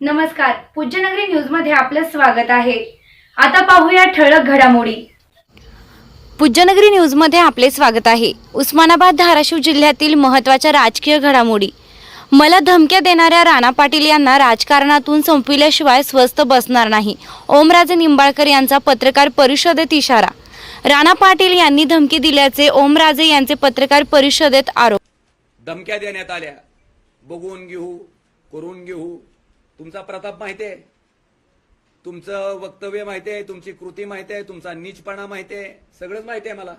नमस्कार पूज्यनगरी न्यूजमध्ये आपलं स्वागत आहे. आता पाहूया ठळक घडामोडी. पूज्यनगरी न्यूजमध्ये आपले स्वागत आहे. उस्मानाबाद धाराशिव जिल्ह्यातील महत्त्वाच्या राजकीय घडामोडी. मला धमक्या देणाऱ्या राणा पाटील यांना राजकारणातून संपविल्याशिवाय स्वस्थ बसणार नाही. ओमराजे निंबाळकर यांचा पत्रकार परिषदेत इशारा. राणा पाटील यांनी धमकी दिल्याचे ओमराजे यांचे पत्रकार परिषदेत आरोप. धमक्या देण्यात आल्या. बघून घेऊ करून घेऊ तुमचा प्रताप माहिती आहे. तुमचं वक्तव्य माहिती आहे तुमची कृती माहिती आहे तुमचा नीचपणा माहिती आहे. सगळंच माहिती आहे मला.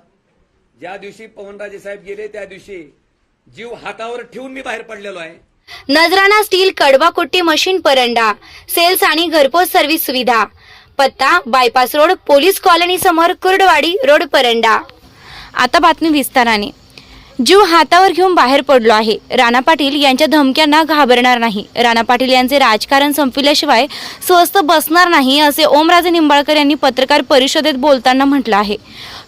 ज्या दिवशी पवनराजे साहेब गेले त्या दिवशी जीव हातावर ठेवून मी बाहेर पडलेलो आहे. नजराणा स्टील कडवा कोट्टी मशीन परंडा सेल्स आणि घरपोच सर्व्हिस सुविधा पत्ता बायपास रोड पोलीस कॉलनी समोर कुर्डवाडी रोड परंडा. आता बातमी विस्ताराने. जीव हातावर घेऊन बाहेर पडलो आहे. राणा पाटील यांच्या धमक्यांना घाबरणार नाही. राणा पाटील यांचे राजकारण संपविल्याशिवाय स्वस्त बसणार नाही असे ओमराजे निंबाळकर यांनी पत्रकार परिषदेत बोलताना म्हटलं आहे.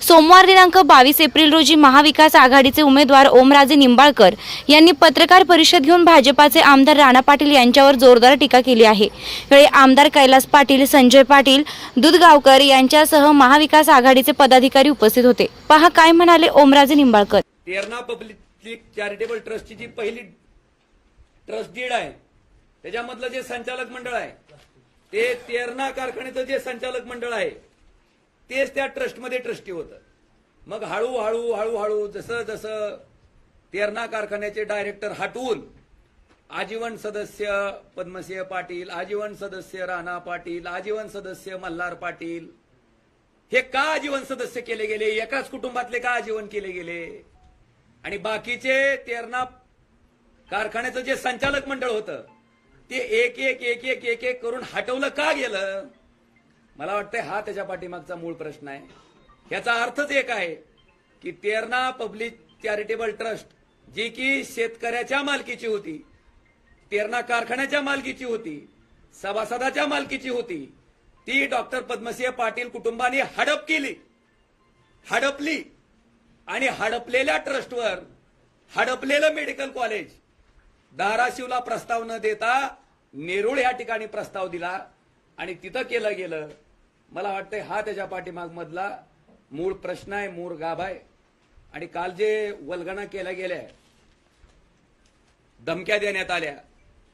सोमवार दिनांक बावीस एप्रिल रोजी महाविकास आघाडीचे उमेदवार ओमराजे निंबाळकर यांनी पत्रकार परिषद घेऊन भाजपाचे आमदार राणा पाटील यांच्यावर जोरदार टीका केली आहे. वेळी आमदार कैलास पाटील संजय पाटील दुधगावकर यांच्यासह महाविकास आघाडीचे पदाधिकारी उपस्थित होते. पहा काय म्हणाले ओमराजे निंबाळकर. तेरणा पब्लिक चॅरिटेबल ट्रस्टची जी पहिली ट्रस्ट डीड आहे त्याच्यामधलं जे संचालक मंडळ आहे ते तेरणा कारखान्याचं जे संचालक मंडळ आहे तेच त्या ट्रस्टमध्ये ट्रस्टी होतं. मग हळूहळू हळूहळू जसं जसं तेरणा कारखान्याचे डायरेक्टर हटवून आजीवन सदस्य पद्मसिंह पाटील आजीवन सदस्य राणा पाटील आजीवन सदस्य मल्हार पाटील हे का आजीवन सदस्य केले गेले? एकाच कुटुंबातले का आजीवन केले गेले? आणि बाकीचे तेरणा कारखान्याचं जे संचालक मंडळ होतं ते एक एक एक एक एक एक करून हटवलं का गेलं? मला वाटतंय हा त्याच्या पाठीमागचा मूळ प्रश्न आहे. याचा अर्थच एक आहे की तेरणा पब्लिक चॅरिटेबल ट्रस्ट जी की शेतकऱ्याच्या मालकीची होती तेरणा कारखान्याच्या मालकीची होती सभासदाच्या मालकीची होती ती डॉक्टर पद्मसिंह पाटील कुटुंबाने हडप केली. हडपली. आणि हडपलेल्या ट्रस्टवर हडपलेलं मेडिकल कॉलेज धाराशिवला प्रस्ताव न देता नेरुळ या ठिकाणी प्रस्ताव दिला आणि तिथं केलं गेलं. मला वाटतंय हा त्याच्या पाठीमाग मधला मूळ प्रश्न आहे मूळ गाभ आहे. आणि काल जे वल्गणा केल्या गेल्या धमक्या देण्यात आल्या.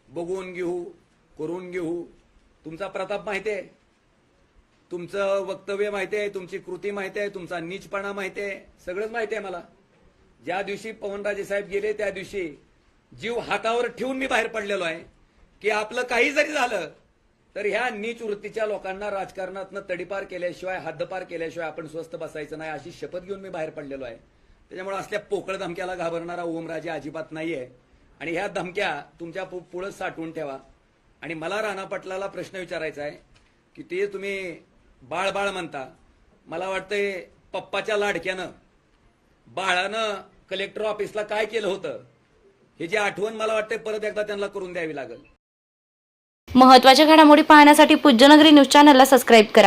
बघून घेऊ करून घेऊ. तुमचा प्रताप माहिती आहे? तुमचं वक्तव्य माहिती आहे तुमची कृती माहिती आहे तुमचा नीचपणा माहिती आहे सगळंच माहिती आहे मला. ज्या दिवशी पवनराजे साहेब गेले त्या दिवशी जीव हातावर ठेवून मी बाहेर पडलेलो आहे की आपलं काही जरी झालं तर ह्या नीच वृत्तीच्या लोकांना राजकारणातनं तडीपार केल्याशिवाय हद्दपार केल्याशिवाय आपण स्वस्थ बसायचं नाही अशी शपथ घेऊन मी बाहेर पडलेलो आहे. त्याच्यामुळे असल्या पोकळ धमक्याला घाबरणारा ओमराजे अजिबात नाहीये. आणि ह्या धमक्या तुमच्या पु- पुढं साठवून ठेवा. आणि मला राणा पाटलाला प्रश्न विचारायचा आहे की ते तुम्ही बाळ बाळ म्हणता. मला वाटतंय पप्पाच्या लाडक्यानं बाळानं कलेक्टर ऑफिसला काय केलं होतं हे जी आठवण मला वाटतंय परत एकदा त्यांना करून द्यावी लागेल. महत्त्वाच्या घडामोडी पाहण्यासाठी पूज्यनगरी न्यूज चॅनलला सबस्क्राईब करा.